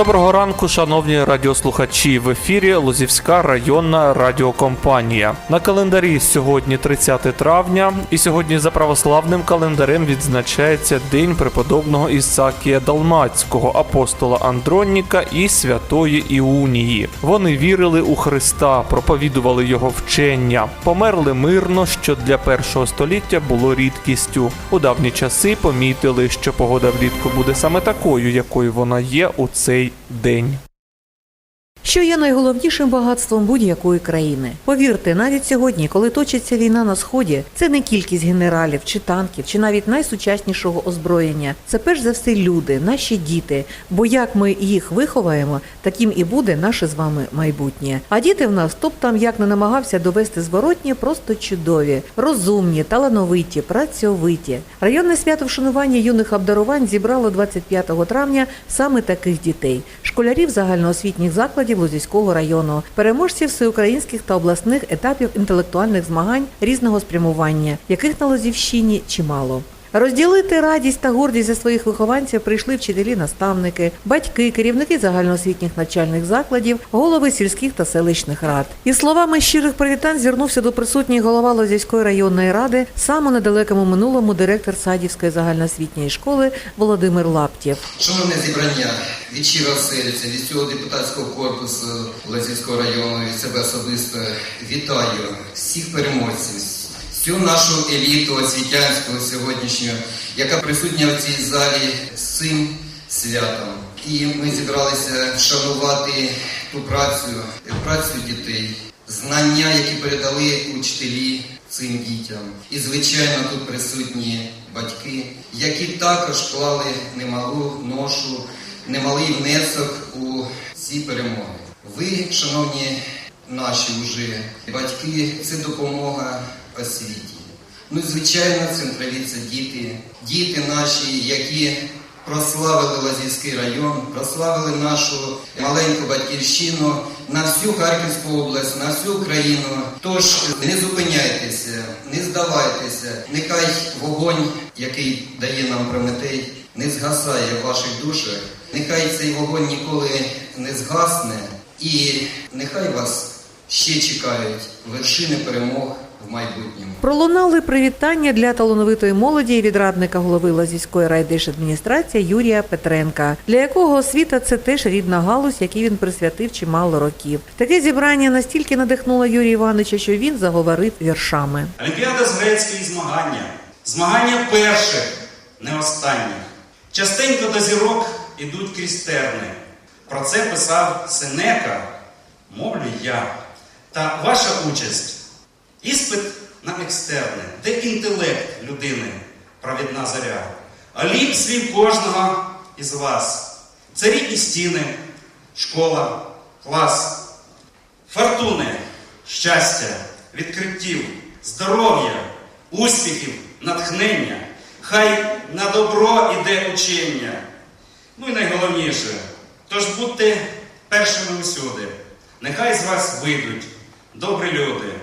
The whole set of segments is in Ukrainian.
Доброго ранку, шановні радіослухачі. В ефірі Лозівська районна радіокомпанія. На календарі сьогодні 30 травня, і сьогодні за православним календарем відзначається День преподобного Ісакія Далмацького, апостола Андроніка і святої Іунії. Вони вірили у Христа, проповідували його вчення, померли мирно, що для першого століття було рідкістю. У давні часи помітили, що погода влітку буде саме такою, якою вона є у цей день. Що є найголовнішим багатством будь-якої країни. Повірте, навіть сьогодні, коли точиться війна на сході, це не кількість генералів чи танків, чи навіть найсучаснішого озброєння. Це перш за все люди, наші діти. Бо як ми їх виховаємо, таким і буде наше з вами майбутнє. А діти в нас, б там як не намагався довести зворотнє, просто чудові, розумні, талановиті, працьовиті. Районне свято вшанування юних обдарувань зібрало 25 травня саме таких дітей, школярів загальноосвітніх закладів Лозівського району, переможців всеукраїнських та обласних етапів інтелектуальних змагань різного спрямування, яких на Лозівщині чимало. Розділити радість та гордість за своїх вихованців прийшли вчителі, наставники, батьки, керівники загальноосвітніх навчальних закладів, голови сільських та селищних рад. Із словами щирих привітань звернувся до присутніх голова Лозівської районної ради саме недалекому минулому директор Садівської загальноосвітньої школи Володимир Лаптєв. Шановне зібрання, від щирого серця, від цього депутатського корпусу Лазівського району, від себе особисто вітаю всіх переможців, всю нашу еліту освітянську сьогоднішню, яка присутня в цій залі з цим святом. І ми зібралися вшанувати ту працю, працю дітей, знання, які передали учителі цим дітям. І, звичайно, тут присутні батьки, які також клали немалу ношу, немалий внесок у ці перемоги. Ви, шановні наші уже батьки, це допомога освіті. Ну, звичайно, центрові це діти, діти наші, які прославили Лазівський район, прославили нашу маленьку батьківщину на всю Харківську область, на всю Україну. Тож не зупиняйтеся, не здавайтеся. Нехай вогонь, який дає нам Прометей, не згасає в ваших душах. Нехай цей вогонь ніколи не згасне, і нехай вас ще чекають вершини перемог в майбутньому. Пролунали привітання для талановитої молоді від радника голови Лазівської райдержадміністрації Юрія Петренка, для якого освіта це теж рідна галузь, якій він присвятив чимало років. Таке зібрання настільки надихнуло Юрія Івановича, що він заговорив віршами. Олімпіада з грецької змагання. Змагання перших, не останніх. Частенько до зірок ідуть крізь терни. Про це писав Сенека, мовлю я. Та ваша участь іспит на екстерне, де інтелект людини, провідна заря. Олімп свій кожного із вас. Це рідні стіни, школа, клас. Фортуни, щастя, відкриттів, здоров'я, успіхів, натхнення. Хай на добро іде учення. Ну і найголовніше, тож будьте першими усюди. Нехай з вас вийдуть добрі люди.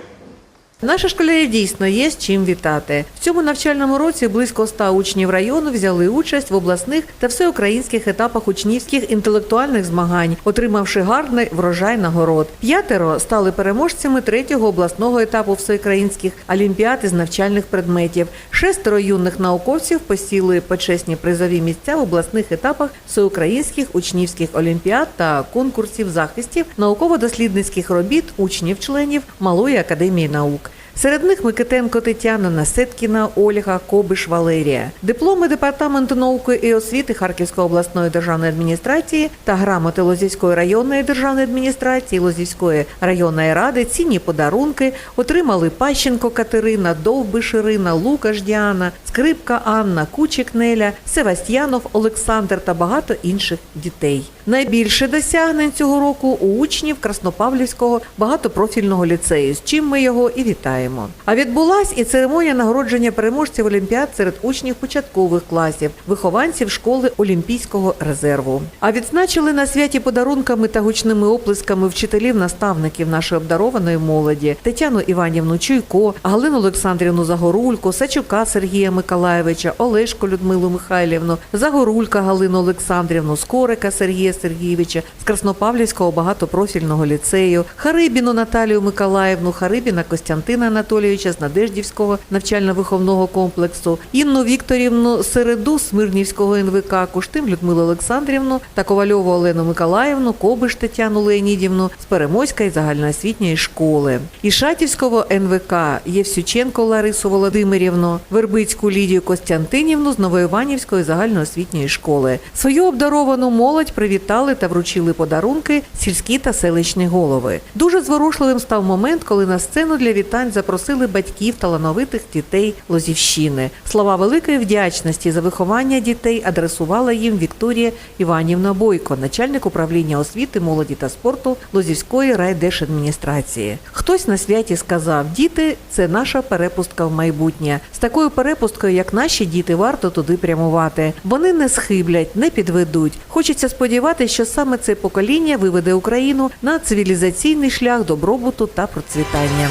Наші школярі дійсно є з чим вітати. В цьому навчальному році близько 100 учнів району взяли участь в обласних та всеукраїнських етапах учнівських інтелектуальних змагань, отримавши гарний врожай нагород. П'ятеро стали переможцями третього обласного етапу всеукраїнських олімпіад із навчальних предметів. Шестеро юних науковців посіли почесні призові місця в обласних етапах всеукраїнських учнівських олімпіад та конкурсів захистів науково-дослідницьких робіт учнів-членів Малої академії наук. Серед них Микитенко Тетяна, Насеткіна Ольга, Кобиш Валерія. Дипломи Департаменту науки і освіти Харківської обласної державної адміністрації та грамоти Лозівської районної державної адміністрації, Лозівської районної ради, цінні подарунки отримали Пащенко Катерина, Довбиш Ірина, Лукаш Діана, Скрипка Анна, Кучик Неля, Севастьянов Олександр та багато інших дітей. Найбільше досягнень цього року у учнів Краснопавлівського багатопрофільного ліцею, з чим ми його і вітаємо. А відбулась і церемонія нагородження переможців олімпіад серед учнів початкових класів, вихованців школи Олімпійського резерву. А відзначили на святі подарунками та гучними оплесками вчителів, наставників нашої обдарованої молоді Тетяну Іванівну Чуйко, Галину Олександрівну Загорулько, Сачука Сергія Миколаєвича, Олешко Людмилу Михайлівну, Загорулька Галину Олександрівну, Скорика Сергія Сергійовича з Краснопавлівського багатопрофільного ліцею, Харибіну Наталію Миколаївну, Харибіна Костянтина Анатолійовича з Надеждівського навчально-виховного комплексу, Інну Вікторівну Середу Смирнівського НВК, Куштим Людмилу Олександрівну та Ковальову Олену Миколаївну, Кобиш Тетяну Леонідівну з Переможської загальноосвітньої школи, Ішатівського НВК Євсюченко Ларису Володимирівну, Вербицьку Лідію Костянтинівну з Новоіванівської загальноосвітньої школи. Свою обдаровану молодь привітали та вручили подарунки сільські та селищні голови. Дуже зворушливим став момент, коли на сцену для вітань запросили батьків талановитих дітей Лозівщини. Слова великої вдячності за виховання дітей адресувала їм Вікторія Іванівна Бойко, начальник управління освіти, молоді та спорту Лозівської райдержадміністрації. Хтось на святі сказав: діти це наша перепустка в майбутнє. З такою перепусткою, як наші діти, варто туди прямувати. Вони не схиблять, не підведуть. Хочеться сподіватися, що саме це покоління виведе Україну на цивілізаційний шлях добробуту та процвітання.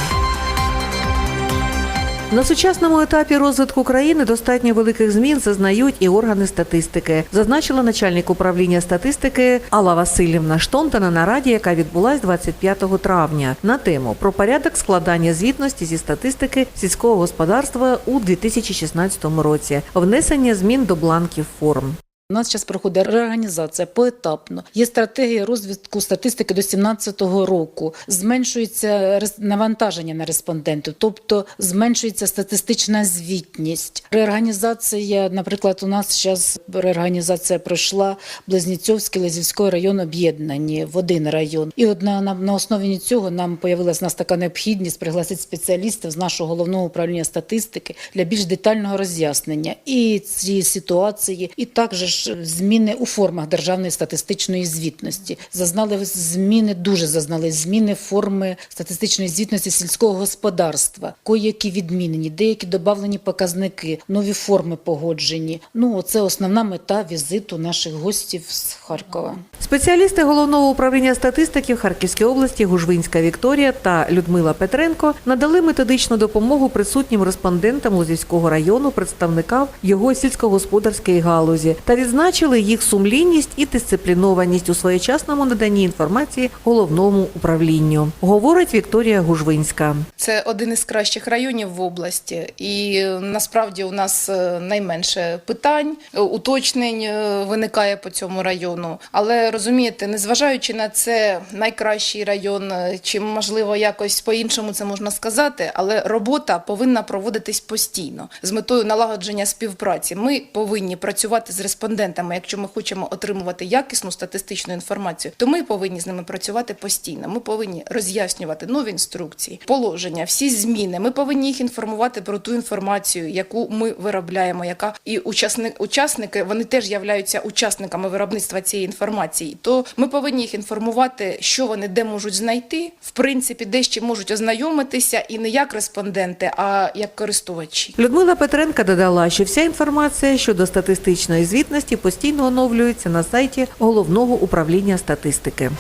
На сучасному етапі розвитку країни достатньо великих змін зазнають і органи статистики, зазначила начальник управління статистики Алла Васильівна Штонта на нараді, яка відбулась 25 травня, на тему про порядок складання звітності зі статистики сільського господарства у 2016 році, внесення змін до бланків форм. У нас зараз проходить реорганізація поетапно. Є стратегія розвитку статистики до 2017 року. Зменшується навантаження на респондентів, тобто зменшується статистична звітність. Реорганізація, наприклад, у нас зараз реорганізація пройшла Близнєцьовський Лазівський район об'єднані в один район. І от на, на, на основі цього нам появилась нас така необхідність пригласити спеціалістів з нашого головного управління статистики для більш детального роз'яснення і цієї ситуації, і також ж зміни у формах державної статистичної звітності. Зазнали зміни, дуже зазнали зміни форми статистичної звітності сільського господарства, які відмінені, деякі додавлені показники, нові форми погоджені. Ну, це основна мета візиту наших гостів з Харкова. Спеціалісти головного управління статистики в Харківській області Гужвинська Вікторія та Людмила Петренко надали методичну допомогу присутнім респондентам Лозівського району, представникам його сільськогосподарської галузі та відзначили їх сумлінність і дисциплінованість у своєчасному наданні інформації головному управлінню. Говорить Вікторія Гужвинська. Це один із кращих районів в області, і е, насправді у нас е, найменше питань, е, уточнень виникає по цьому району. Але розумієте, незважаючи на це найкращий район, чи можливо якось по-іншому це можна сказати, але робота повинна проводитись постійно з метою налагодження співпраці. Ми повинні працювати з респондентами. Якщо ми хочемо отримувати якісну статистичну інформацію, то ми повинні з ними працювати постійно. Ми повинні роз'яснювати нові інструкції, положення, всі зміни. Ми повинні їх інформувати про ту інформацію, яку ми виробляємо, яка і учасник, учасники вони теж являються учасниками виробництва цієї інформації. То ми повинні їх інформувати, що вони де можуть знайти, в принципі, де ще можуть ознайомитися, і не як респонденти, а як користувачі. Людмила Петренка додала, що вся інформація щодо статистичної звітності постійно оновлюється на сайті головного управління статистики.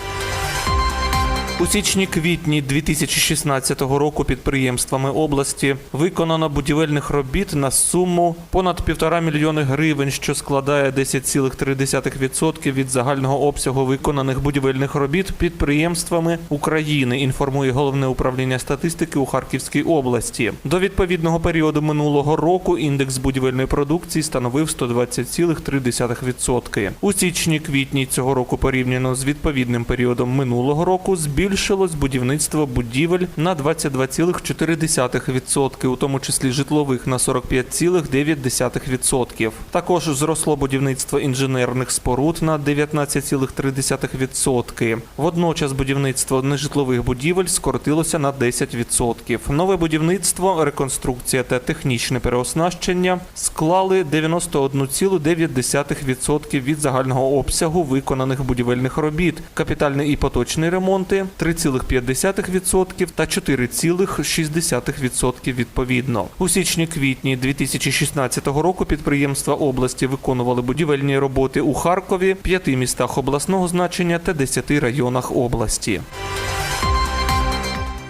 У січні-квітні 2016 року підприємствами області виконано будівельних робіт на суму понад півтора мільйони гривень, що складає 10,3% від загального обсягу виконаних будівельних робіт підприємствами України. Інформує головне управління статистики у Харківській області. До відповідного періоду минулого року індекс будівельної продукції становив 120,3%. У січні-квітні цього року порівняно з відповідним періодом минулого року збільшилось будівництво будівель на 22,4%, у тому числі житлових на 45,9%. Також зросло будівництво інженерних споруд на 19,3%. Водночас будівництво нежитлових будівель скоротилося на 10%. Нове будівництво, реконструкція та технічне переоснащення склали 91,9% від загального обсягу виконаних будівельних робіт. Капітальний і поточний ремонти 3,5% та 4,6% відповідно. У січні-квітні 2016 року підприємства області виконували будівельні роботи у Харкові, п'яти містах обласного значення та 10 районах області.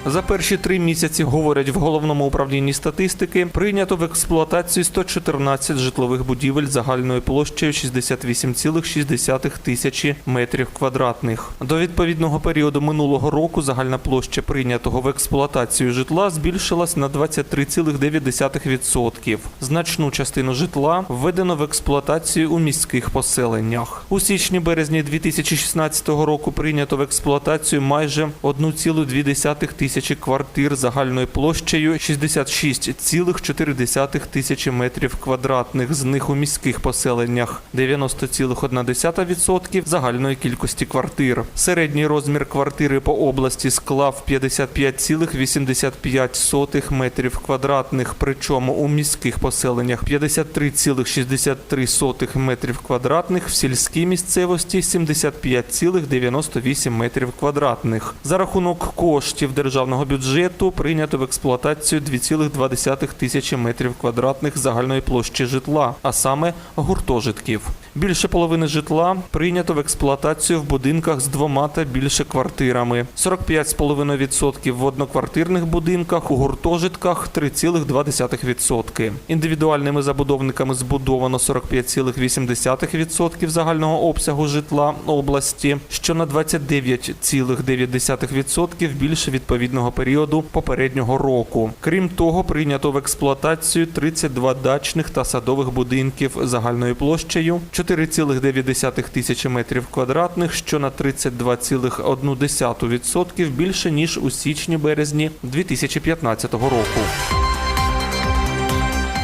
За перші три місяці, говорять в головному управлінні статистики, прийнято в експлуатацію 114 житлових будівель загальною площею 68,6 тисячі метрів квадратних. До відповідного періоду минулого року загальна площа прийнятого в експлуатацію житла збільшилась на 23,9%. Значну частину житла введено в експлуатацію у міських поселеннях. У січні-березні 2016 року прийнято в експлуатацію майже 1,2 тисячі квартир загальною площею 66,4 тисячі метрів квадратних. З них у міських поселеннях 90,1% загальної кількості квартир. Середній розмір квартири по області склав 55,85 метрів квадратних, причому у міських поселеннях 53,63 метрів квадратних, в сільській місцевості 75,98 метрів квадратних. За рахунок коштів державного бюджету прийнято в експлуатацію 2,2 тисячі метрів квадратних загальної площі житла, а саме гуртожитків. Більше половини житла прийнято в експлуатацію в будинках з двома та більше квартирами. 45,5% в одноквартирних будинках, у гуртожитках 3,2%. Індивідуальними забудовниками збудовано 45,8% загального обсягу житла області, що на 29,9% більше відповідного періоду попереднього року. Крім того, прийнято в експлуатацію 32 дачних та садових будинків загальною площею 4,9 тисячі метрів квадратних, що на 32,1% більше ніж у січні-березні 2015 року.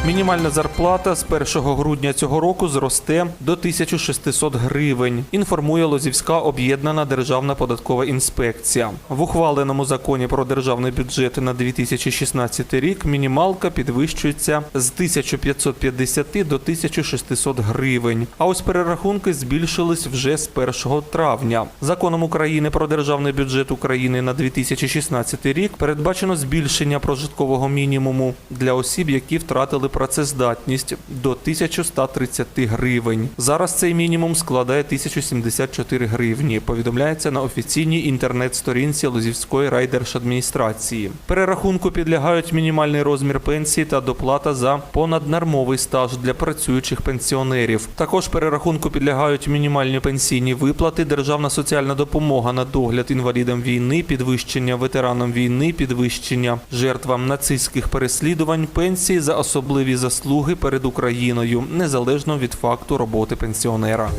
Мінімальна зарплата з 1 грудня цього року зросте до 1600 гривень, інформує Лозівська об'єднана державна податкова інспекція. В ухваленому законі про державний бюджет на 2016 рік мінімалка підвищується з 1550 до 1600 гривень. А ось перерахунки збільшились вже з 1 травня. Законом України про державний бюджет України на 2016 рік передбачено збільшення прожиткового мінімуму для осіб, які втратили працездатність до 1130 гривень. Зараз цей мінімум складає 1074 гривні. Повідомляється на офіційній інтернет-сторінці Лозівської райдержадміністрації. Перерахунку підлягають мінімальний розмір пенсії та доплата за понаднормовий стаж для працюючих пенсіонерів. Також перерахунку підлягають мінімальні пенсійні виплати, державна соціальна допомога на догляд інвалідам війни, підвищення ветеранам війни, підвищення жертвам нацистських переслідувань, пенсії за особливі заслуги перед Україною, незалежно від факту роботи пенсіонера.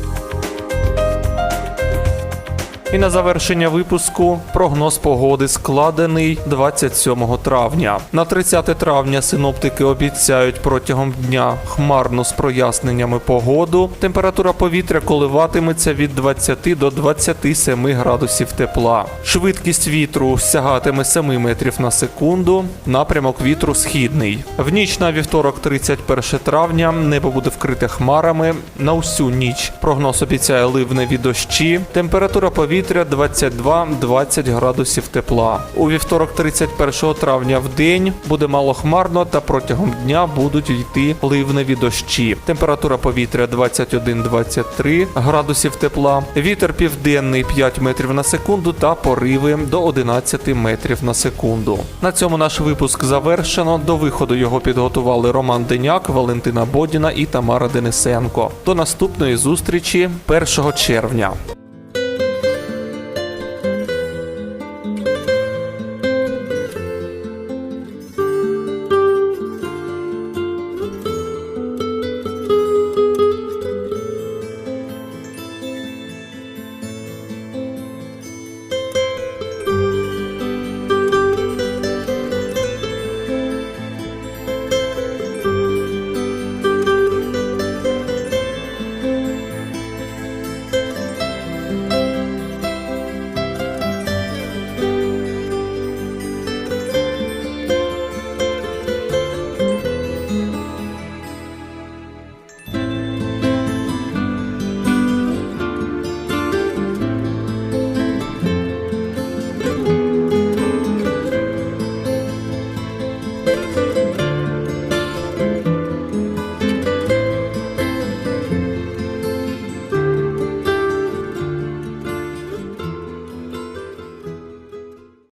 І на завершення випуску прогноз погоди складений 27 травня. На 30 травня синоптики обіцяють протягом дня хмарну з проясненнями погоду. Температура повітря коливатиметься від 20 до 27 градусів тепла. Швидкість вітру сягатиме 7 метрів на секунду. Напрямок вітру східний. В ніч на вівторок, 31 травня, небо буде вкрите хмарами. На усю ніч прогноз обіцяє ливневі дощі. Температура повітря 22-20 градусів тепла. У вівторок, 31 травня, в день буде малохмарно та протягом дня будуть йти ливневі дощі. Температура повітря 21-23 градусів тепла. Вітер південний 5 метрів на секунду та пориви до 11 метрів на секунду. На цьому наш випуск завершено. До виходу його підготували Роман Деняк, Валентина Бодіна і Тамара Денисенко. До наступної зустрічі 1 червня.